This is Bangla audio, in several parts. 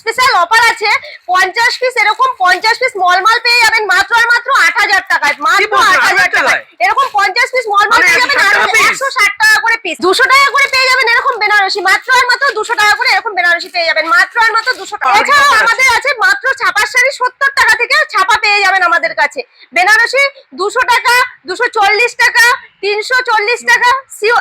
স্পেশাল অফার আছে পঞ্চাশ পিস এরকম পঞ্চাশ পিস মল মাল পেয়ে যাবেন মাত্র আর মাত্র আট হাজার টাকায় মাত্র আট হাজার 8,000 টাকায়। এরকম পঞ্চাশ পিস মল মাল মানে পেয়ে যাবেন 160 টাকা একশো ষাট টাকা করে পিস দুশো টাকা করে পেয়ে যাবেন এরকম বেনারসি মাত্র আর মাত্র দুশো টাকা করে এরকম বেনারসি পেয়ে যাবেন মাত্র আর মাত্র দুশো টাকা। এছাড়াও? আমাদের আছে মাত্র ছাপার শাড়ি সত্তর টাকা থেকে ছাপা পেয়ে যাবেন আমাদের কাছে। বেনারসি দুশো টাকা দুশো চল্লিশ টাকা তিনশো চল্লিশ টাকা সিও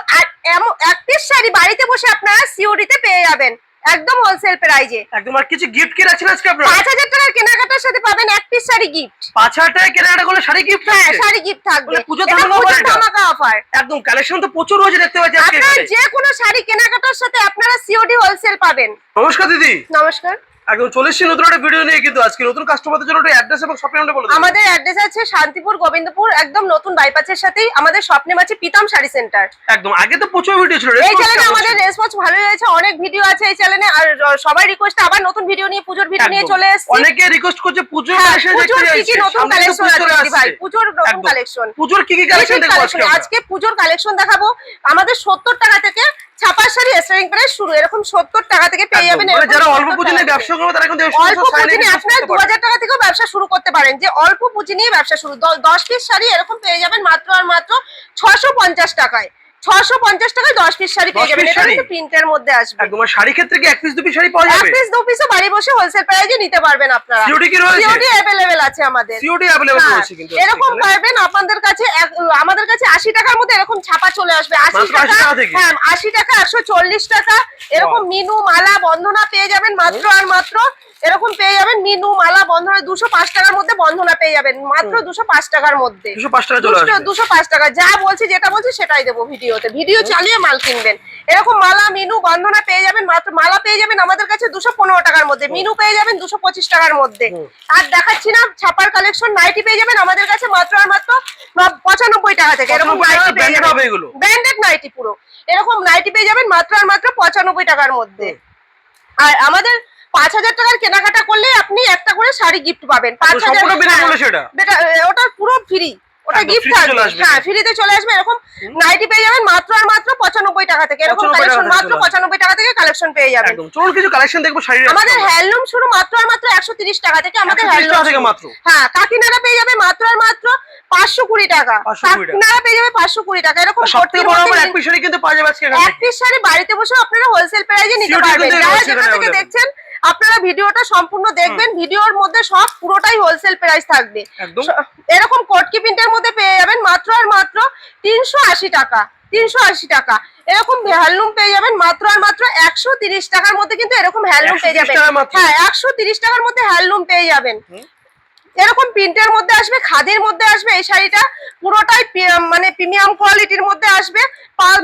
এক পিস শাড়ি বাড়িতে বসে আপনারা সিওডিতে পেয়ে যাবেন। একদম হোলসেল প্রাইজে একদম আর কিছু গিফট কি রাখছেন আজকে আপনারা? পাঁচ হাজার টাকার কেনাকাটার সাথে পাবেন এক পিস শাড়ি গিফট পাঁচ হাজার টাকা কেনাকাটা করলে শাড়ি গিফট হ্যাঁ শাড়ি গিফট থাকবে। পুজোর এটা ধামাকা অফার একদম কালেকশন তো প্রচুর রয়েছে দেখতে পাচ্ছি আজকে আপনার। যে কোনো শাড়ি কেনাকাটার সাথে আপনারা সিওডি হোলসেল পাবেন। নমস্কার দিদি। নমস্কার। একদম চলে এসেছি নতুন একটা ভিডিও নিয়ে কিন্তু আজকে নতুন কাস্টমারদের জন্য একটা অ্যাড্রেস এবং শপিং নামটা বলে। আমাদের অ্যাড্রেস আছে শান্তিপুর গোবিন্দপুর একদম নতুন বাইপাসের সাথেই। আমাদের স্বপ্নে আছে পিতাম শাড়ি সেন্টার একদম আগে তো প্রচুর ভিডিও ছিল এই চ্যানেলে আমাদের? রেসপন্স ভালোই হয়েছে অনেক ভিডিও আছে এই চ্যানেলে আর সবাই রিকোয়েস্ট আবার নতুন ভিডিও নিয়ে পুজোর ভিডিও নিয়ে চলে এসেছি। অনেকে রিকোয়েস্ট করছে পুজোর হ্যাঁ, কালেকশন দেখতে পুজোর কি নতুন কালেকশন আছে ভাই। পুজোর নতুন কালেকশন পুজোর কি কি কালেকশন দেখব আজকে পুজোর কালেকশন দেখাবো। আমাদের সত্তর টাকা থেকে ছাপার শাড়ি স্টারিং প্রাইস শুরু এরকম সত্তর টাকা থেকে পেয়ে যাবেন মানে যারা অল্প পুঁজি নিয়ে ব্যবসা করবে তারা কিন্তু অল্প পুঁজি নিয়ে আপনারা টাকা থেকেও ব্যবসা শুরু করতে পারেন। যে অল্প পুঁজি নিয়ে ব্যবসা শুরু দ- দশ পিস শাড়ি এরকম পেয়ে যাবেন মাত্র আর মাত্র ছশো পঞ্চাশ টাকায়। ছশো পঞ্চাশ টাকায় দশ পিস শাড়ি পেয়ে 10 যাবেন piece এটা শাড়ি? কিন্তু প্রিন্টের মধ্যে আসবে একদম আর শাড়ি ক্ষেত্রে কি এক পিস দু পিস শাড়ি পাওয়া এক যাবে পিস দু পিসও বাড়ি বসে হোলসেল প্রাইজে নিতে পারবেন আপনারা সিওডি কি রয়েছে সিওডি অ্যাভেলেবেল আছে আমাদের সিওডি अवेलेबल হ্যাঁ, রয়েছে কিন্তু এরকম এখানে। পাবেন আপনাদের কাছে এক- আমাদের কাছে আশি টাকার মধ্যে এরকম ছাপা চলে আসবে আশি মাত্র 80 টাকা টাকা থেকে? হ্যাঁ আশি টাকা একশো চল্লিশ টাকা এরকম মিনু মালা বন্ধনা পেয়ে যাবেন মাত্র আর মাত্র এরকম পেয়ে যাবেন মিনু মালা বন্ধনা দুশো পাঁচ টাকার মধ্যে বন্ধনা পেয়ে যাবেন মাত্র দুশো পাঁচ টাকার মধ্যে 205 টাকা চলে আসবে দুশো পাঁচ টাকা যা বলছি যেটা বলছি সেটাই দেবো ভিডিওতে। ভিডিও চালিয়ে মাল কিনবেন। এরকম মালা মিনু বন্ধনা পেয়ে যাবেন মাত্র মালা পেয়ে যাবেন আমাদের কাছে দুশো পনেরো টাকার মধ্যে। মিনু পেয়ে যাবেন দুশো পঁচিশ টাকার মধ্যে। আর দেখাচ্ছি না ছাপার কালেকশন নাইটি পেয়ে যাবেন আমাদের কাছে মাত্র আর মাত্র পঁচানব্বই টাকা থেকে। এরকম নাইটি পেয়ে branded ব্র্যান্ডেড নাইটি পুরো। এরকম নাইটি পেয়ে যাবেন মাত্র আর মাত্র পঁচানব্বই টাকার মধ্যে। আর আমাদের পাঁচ হাজার টাকার কেনাকাটা করলে আপনি একটা করে শাড়ি গিফট পাবেন। পাঁচ হাজার? বেটা ওটা পুরো ফ্রি ওটা গিফট থাকবে। হ্যাঁ ফ্রিতে চলে আসবে। এরকম নাইটি পেয়ে যাবেন মাত্র আর মাত্র পঁচানব্বই টাকা থেকে। এরকম কালেকশন মাত্র পঁচানব্বই টাকা থেকে কালেকশন পেয়ে যাবেন। চলুন কিছু কালেকশন দেখব শাড়ির আমাদের হ্যান্ডলুম শুরু মাত্র আর মাত্র একশো তিরিশ টাকা থেকে আমাদের হ্যান্ডলুম থেকে মাত্র। হ্যাঁ কাকিনাড়া পেয়ে যাবে মাত্র আর মাত্র পাঁচশো কুড়ি টাকা। 520 কাকিনাড়া পেয়ে যাবে পাঁচশো কুড়ি টাকা। এরকম সব থেকে বড় আমার এক পিস শাড়ি কিন্তু পাওয়া যাবে আজকে এক পিস শাড়ি বাড়িতে বসে আপনারা হোলসেল প্রাইজে নিতে পারবেন। যারা এখানে থেকে দেখছেন আপনারা ভিডিওটা সম্পূর্ণ দেখবেন। ভিডিওর মধ্যে সব পুরোটাই হোলসেল প্রাইস থাকবে। এরকম কটকি প্রিন্টের মধ্যে পেয়ে যাবেন মাত্র আর মাত্র তিনশো আশি টাকা। তিনশো আশি টাকা। এরকম হ্যান্ডলুম পেয়ে যাবেন মাত্র আর মাত্র একশো তিরিশ টাকার মধ্যে কিন্তু এরকম হ্যান্ডলুম পেয়ে যাবেন। হ্যাঁ একশো তিরিশ টাকার মধ্যে হ্যান্ডলুম পেয়ে যাবেন। এরকম প্রিন্টের মধ্যে আসবে খাদির মধ্যে আসবে এই শাড়িটা পুরোটাই মানে প্রিমিয়াম কোয়ালিটির মধ্যে আসবে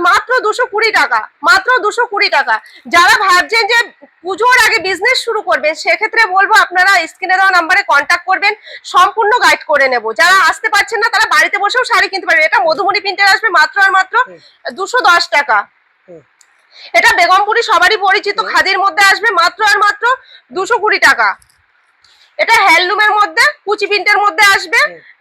মাত্র দুশো কুড়ি টাকা মাত্র দুশো কুড়ি টাকা। যারা ভাবছেন যে পুজোর আগে বিজনেস শুরু করবেন সেক্ষেত্রে বলব আপনারা স্ক্রিনে দেওয়া নাম্বারে কন্ট্যাক্ট করবেন সম্পূর্ণ গাইড করে নেব। যারা আসতে পারছেন না তারা বাড়িতে বসেও শাড়ি কিনতে পারবেন। এটা মধুমণি প্রিন্টের আসবে মাত্র আর মাত্র দুশো দশ টাকা। এটা বেগমপুরি সবারই পরিচিত খাদির মধ্যে আসবে মাত্র আর মাত্র দুশো কুড়ি টাকা। এটা হ্যান্ডলুমের মধ্যে কুচি প্রিন্টের মধ্যে আসবে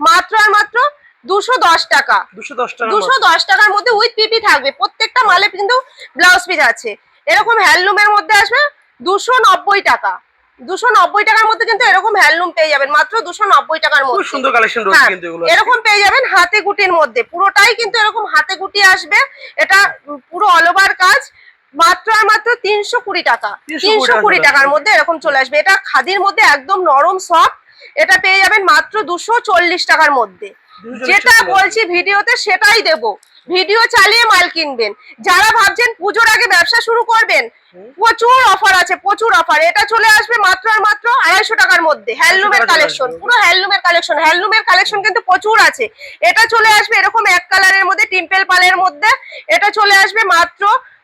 মাত্র আর মাত্র দুশো দশ টাকা। দুশো দশ টাকা দুশো দশ টাকার মধ্যে উইথ পিপি থাকবে। প্রত্যেকটা মালে কিন্তু ব্লাউজ পিস আছে। এরকম হ্যান্ডলুমের মধ্যে আসবে দুশো নব্বই টাকা। দুশো নব্বই টাকার মধ্যে কিন্তু এরকম হ্যান্ডলুম পেয়ে যাবেন। মাত্র দুশো নব্বই টাকার মধ্যে। সুন্দর কালেকশন রয়েছে হ্যাঁ, কিন্তু এগুলো এরকম পেয়ে যাবেন হাতে গুটির মধ্যে। পুরোটাই কিন্তু এরকম হাতে গুটি আসবে। এটা পুরো অল ওভার কাজ। মাত্র আর মাত্র তিনশো কুড়ি টাকা। তিনশো কুড়ি টাকার মধ্যে এরকম চলে আসবে। এটা খাদির মধ্যে একদম নরম সফট এটা পেয়ে যাবেন মাত্র দুশো চল্লিশ টাকার মধ্যে। যেটা বলছি ভিডিওতে সেটাই দেব। ভিডিও চালিয়ে মাল কিনবেন। যারা ভাবছেন পুজোর আগে ব্যবসা শুরু করবেন প্রচুর অফার আছে প্রচুর অফার এটা চলে আসবে মাত্র আর মাত্র আড়াইশো টাকার মধ্যে। হ্যান্ডলুমের কালেকশন পুরো হ্যান্ডলুমের কালেকশন হ্যান্ডলুমের কালেকশন কিন্তু প্রচুর আছে। এটা চলে আসবে এরকম এক কালারের মধ্যে টিম্পেল পালের মধ্যে। এটা চলে আসবে মাত্র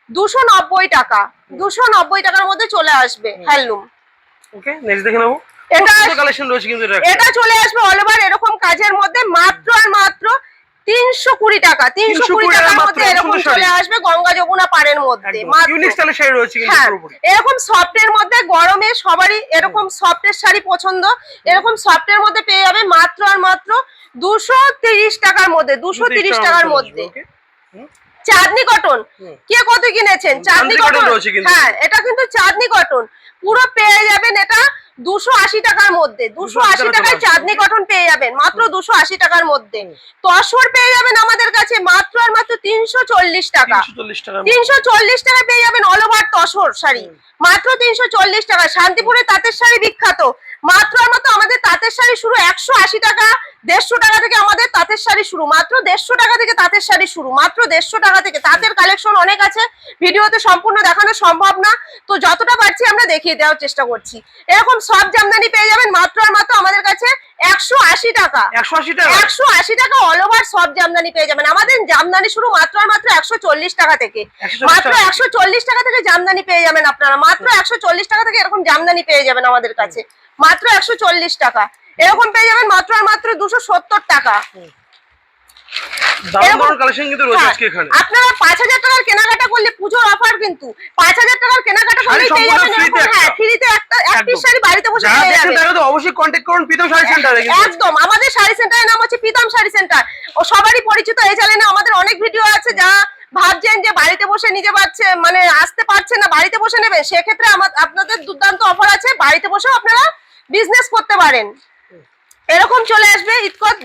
দুশো নব্বই টাকা। দুশো নব্বই টাকার মধ্যে চলে আসবে হ্যান্ডলুম। ওকে নেক্সট দেখে নেব? এটা- কালেকশন রয়েছে কিন্তু এটা এটা চলে আসবে অল ওভার এরকম কাজের মধ্যে মাত্র আর মাত্র তিনশো কুড়ি টাকা। তিনশো কুড়ি টাকার মধ্যে এরকম চলে আসবে গঙ্গা যমুনা পাড়ের মধ্যে মাত্র। ইউনিক স্টাইলের শাড়ি রয়েছে কিন্তু হ্যাঁ এরকম সফটের মধ্যে গরমে সবারই এরকম সফটের শাড়ি পছন্দ এরকম সফটের মধ্যে পেয়ে যাবে মাত্র আর মাত্র দুশো তিরিশ টাকার মধ্যে দুশো তিরিশ টাকার মধ্যে চাঁদনি কটন কে কত কিনেছেন? চাঁদনি কটন হ্যাঁ এটা কিন্তু চাঁদনি কটন পুরো পেয়ে যাবেন এটা দুশো আশি টাকার মধ্যে দুশো আশি টাকায় চাঁদনি কটন পেয়ে যাবেন মাত্র দুশো আশি টাকার মধ্যে। তসর পেয়ে যাবেন আমাদের কাছে মাত্র আর মাত্র তিনশো চল্লিশ টাকা। তিনশো চল্লিশ টাকা তিনশো চল্লিশ টাকা পেয়ে যাবেন অল ওভার তসর শাড়ি। মাত্র তিনশো চল্লিশ টাকা। শান্তিপুরে তাঁতের শাড়ি বিখ্যাত। মাত্র আর মাত্র আমাদের তাঁতের শাড়ি শুরু একশো আশি টাকা। দেড়শো টাকা থেকে আমাদের তাঁতের শাড়ি শুরু। মাত্র দেড়শো টাকা থেকে তাঁতের শাড়ি শুরু। মাত্র দেড়শো টাকা থেকে। তাঁতের কালেকশন অনেক আছে। ভিডিওতে সম্পূর্ণ দেখানো সম্ভব না। তো যতটা পারছি আমরা দেখিয়ে দেওয়ার চেষ্টা করছি। এরকম সব জামদানি পেয়ে যাবেন মাত্র আর মাত্র আমাদের কাছে একশো আশি টাকা। একশো আশি টাকা। একশো আশি টাকা অল ওভার সব জামদানি পেয়ে যাবেন। আমাদের জামদানি শুরু মাত্র আর মাত্র একশো চল্লিশ টাকা থেকে। মাত্র একশো চল্লিশ টাকা থেকে জামদানি পেয়ে যাবেন আপনারা। মাত্র একশো চল্লিশ টাকা থেকে এরকম জামদানি পেয়ে যাবেন আমাদের কাছে। মাত্র একশো চল্লিশ টাকা। এরকম পেয়ে যাবেন মাত্র আর মাত্র দুশো সত্তর টাকা। আপনারা পাঁচ হাজার টাকার কেনাকাটা করলে পুজোর অফার কিন্তু। পাঁচ হাজার টাকার কেনাকাটা করলে হ্যাঁ ফ্রিতে একটা এক পিস শাড়ি বাড়িতে বসে অবশ্যই কন্ট্যাক্ট করুন প্রীতম শাড়ি সেন্টারে একদম। আমাদের শাড়ি সেন্টারের নাম হচ্ছে প্রীতম শাড়ি সেন্টার ও সবারই পরিচিত এই চ্যানেলে আমাদের অনেক ভিডিও আছে যা ভাবছেন যে বাড়িতে বসে নিজে পাচ্ছে মানে আসতে পারছে না বাড়িতে বসে নেবেন সেক্ষেত্রে আপনাদের দুর্দান্ত অফার আছে। বাড়িতে বসেও আপনারা বিজনেস করতে পারেন। এরকম চলে আসবে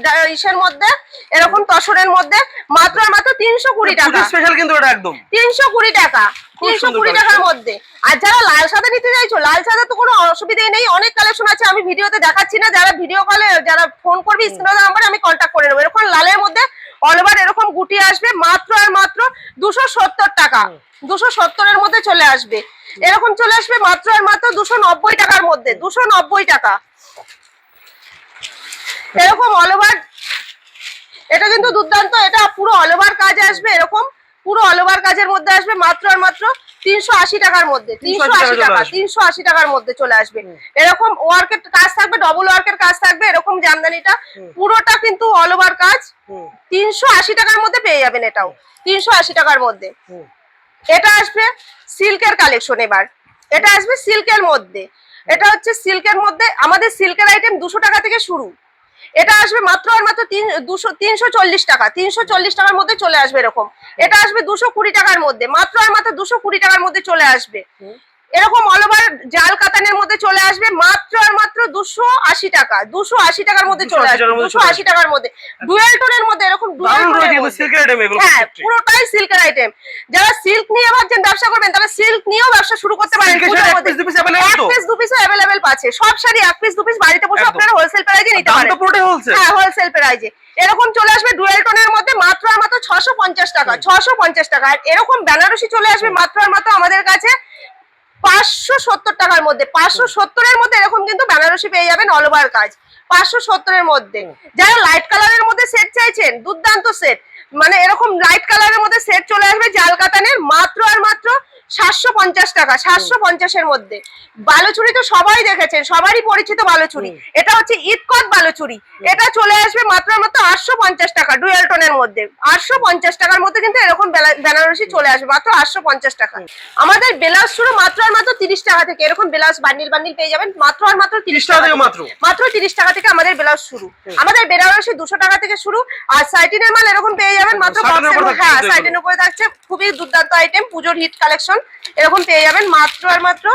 ডা- ইসের মধ্যে এরকম তসরের মধ্যে মাত্র আর মাত্র তিনশো কুড়ি টাকা। স্পেশাল কিন্তু এটা একদম। তিনশো কুড়ি টাকা তিনশো কুড়ি। টাকার মধ্যে। আর যারা লাল সাদা নিতে চাইছো লাল সাদা তো কোনো অসুবিধাই নেই অনেক কালেকশন আছে আমি ভিডিওতে দেখাচ্ছি না যারা ভিডিও কলে যারা ফোন করবে স্ক্রিনে নাম্বারে আমি কন্ট্যাক্ট করে নেব। এরকম লালের মধ্যে অল ওভার এরকম গুটি আসবে মাত্র আর মাত্র দুশো সত্তর টাকা। দুশো সত্তরের মধ্যে চলে আসবে। এরকম চলে আসবে মাত্র আর মাত্র দুশো নব্বই টাকার মধ্যে দুশো নব্বই টাকা। এরকম অল ওভার এটা কিন্তু দুর্দান্ত এটা পুরো অল ওভার কাজ আসবে এরকম পুরো অল ওভার কাজের মধ্যে আসবে মাত্র আর মাত্র তিনশো আশি টাকার মধ্যে তিনশো আশি টাকা। তিনশো আশি টাকার মধ্যে চলে আসবে। এরকম ওয়ার্কের কাজ থাকবে ডবল ওয়ার্কের কাজ থাকবে এরকম জামদানিটা পুরোটা কিন্তু অল ওভার কাজ তিনশো আশি টাকার মধ্যে পেয়ে যাবেন এটাও তিনশো আশি টাকার মধ্যে। এটা আসবে সিল্কের কালেকশন এবার এটা আসবে সিল্কের মধ্যে এটা হচ্ছে সিল্কের মধ্যে আমাদের সিল্কের আইটেম দুশো টাকা থেকে শুরু। এটা আসবে মাত্র আর মাত্র তিন, দুশো, তিনশো চল্লিশ টাকা, তিনশো চল্লিশ টাকার মধ্যে চলে আসবে এরকম। এটা আসবে দুশো কুড়ি টাকার মধ্যে, মাত্র আর মাত্র দুশো কুড়ি টাকার মধ্যে চলে আসবে। এরকম অল ওভার জাল কাতানের মধ্যে চলে আসবে মাত্র আর মাত্র দুশো আশি টাকা দুশো আশি টাকার মধ্যে চলে আসবে দুশো আশি টাকার মধ্যে। ডুয়েল টোনের মধ্যে এরকম ডুয়েল কিন্তু মধ্যে। এগুলো হ্যাঁ পুরোটাই সিল্কের আইটেম যারা সিল্ক নিয়ে ভাবছেন ব্যবসা করবেন তারা সিল্ক নিয়েও ব্যবসা শুরু করতে পারেন এক? পিস দু পিস অ্যাভেলেবেল পাচ্ছে। সব শাড়ি এক পিস দু পিস বাড়িতে বসে আপনারা হোলসেল প্রাইজে নিতে পারেন। হ্যাঁ হোলসেল প্রাইজে এরকম চলে আসবে ডুয়েল টোনের মধ্যে মাত্র আর মাত্র ছশো পঞ্চাশ টাকা ছশো পঞ্চাশ টাকা। আর এরকম বেনারসি চলে আসবে মাত্র আর মাত্র আমাদের কাছে পাঁচশো সত্তর টাকার মধ্যে, পাঁচশো সত্তরের মধ্যে এরকম কিন্তু বেনারসি পেয়ে যাবেন অল ওভার কাজ। পাঁচশো সত্তরের মধ্যে। যারা লাইট কালারের মধ্যে সেট চাইছেন, দুর্দান্ত সেট মানে এরকম লাইট কালারের মধ্যে সেট চলে আসবে জাল কাতানের মাত্র আর মাত্র সাতশো পঞ্চাশ টাকা সাতশো পঞ্চাশের মধ্যে। বালুচুরি তো সবাই দেখেছেন সবারই পরিচিত বালুচুরি এটা হচ্ছে ইটকট বালুচুরি এটা চলে আসবে মাত্র মাত্র আটশো পঞ্চাশ টাকা ডুয়েল টোনের মধ্যে। আটশো পঞ্চাশ টাকার মধ্যে কিন্তু এরকম বেনারসি চলে আসবে মাত্র আটশো পঞ্চাশ টাকা। আমাদের বেলাস শুরু মাত্র আর মাত্র তিরিশ টাকা থেকে এরকম বেলাস বান্ডিল বান্ডিল পেয়ে যাবেন মাত্র আর মাত্র তিরিশ 30 টাকা মাত্র? মাত্র তিরিশ টাকা থেকে আমাদের বেলাস শুরু। আমাদের বেনারসি দুশো টাকা থেকে শুরু আর সাইটিনের মাল এরকম পেয়ে যাবেন মাত্র হ্যাঁ সাইটিনের উপরে থাকছে খুবই দুর্দান্ত আইটেম পুজোর হিট কালেকশন এরকম পেয়ে যাবেন মাত্র আর মাত্র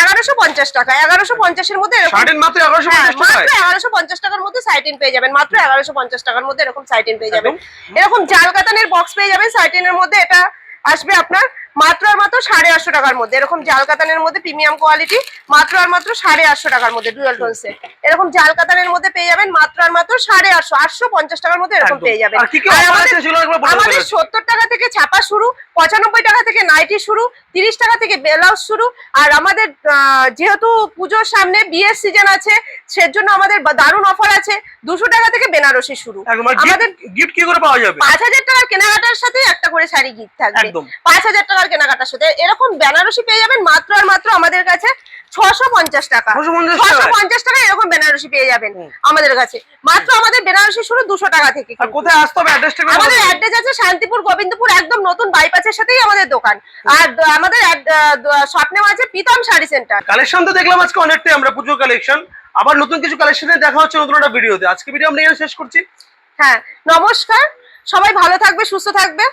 এগারোশো পঞ্চাশ টাকা। এগারোশো পঞ্চাশের মধ্যে এরকম মাত্র এগারোশো হ্যাঁ, মাত্র এগারোশো পঞ্চাশ টাকার মধ্যে সাইটিন পেয়ে যাবেন। মাত্র এগারোশো পঞ্চাশ টাকার মধ্যে এরকম সাইটিন পেয়ে যাবেন। এরকম জাল কাতানের বক্স পেয়ে যাবেন। সাইটিনের মধ্যে এটা আসবে আপনার মাত্র আর মাত্র সাড়ে আটশো টাকার মধ্যে। এরকম জাল কাতানের মধ্যে প্রিমিয়াম কোয়ালিটি মাত্র আর মাত্র সাড়ে আটশো টাকার মধ্যে ডুয়েল টোন সেট এরকম জাল কাতানের মধ্যে পেয়ে যাবেন মাত্র আর মাত্র সাড়ে আটশো আটশো পঞ্চাশ টাকার মধ্যে এরকম পেয়ে যাবেন। আমাদের-। সত্তর টাকা থেকে ছাপা শুরু পঁচানব্বই টাকা থেকে নাইটি শুরু তিরিশ টাকা থেকে ব্লাউজ শুরু। আর আমাদের যেহেতু পুজোর সামনে বিয়ের সিজন আছে সেজন্য আমাদের দারুণ অফার আছে। দুশো টাকা থেকে বেনারসি শুরু। আমাদের গিফট কি করে পাওয়া যাবে? পাঁচ হাজার টাকার কেনাকাটার সাথে একটা করে শাড়ি গিফট থাকবে। পাঁচ হাজার টাকার কেনাকাটার সাথে। এরকম বেনারসি পেয়ে যাবেন মাত্র আর মাত্র আমাদের কাছে ছশো পঞ্চাশ টাকা। ছশো পঞ্চাশ টাকা এরকম বেনারসি পেয়ে যাবেন আমাদের কাছে। মাত্র আমাদের বেনারসি শুরু দুশো টাকা থেকে কোথায় আসতে হবে আমাদের অ্যাড্রেস আছে শান্তিপুর গোবিন্দপুর একদম নতুন বাইপাসের সাথেই আমাদের দোকান। আর আমাদের স্বপ্নেও আছে প্রীতম শাড়ি সেন্টার কালেকশন তো দেখলাম আজকে অনেকটাই আমরা পুজোর কালেকশন আবার নতুন কিছু কালেকশনে দেখা হচ্ছে নতুন একটা ভিডিওতে আজকে ভিডিও আমরা শেষ করছি। হ্যাঁ নমস্কার। সবাই ভালো থাকবে সুস্থ থাকবে।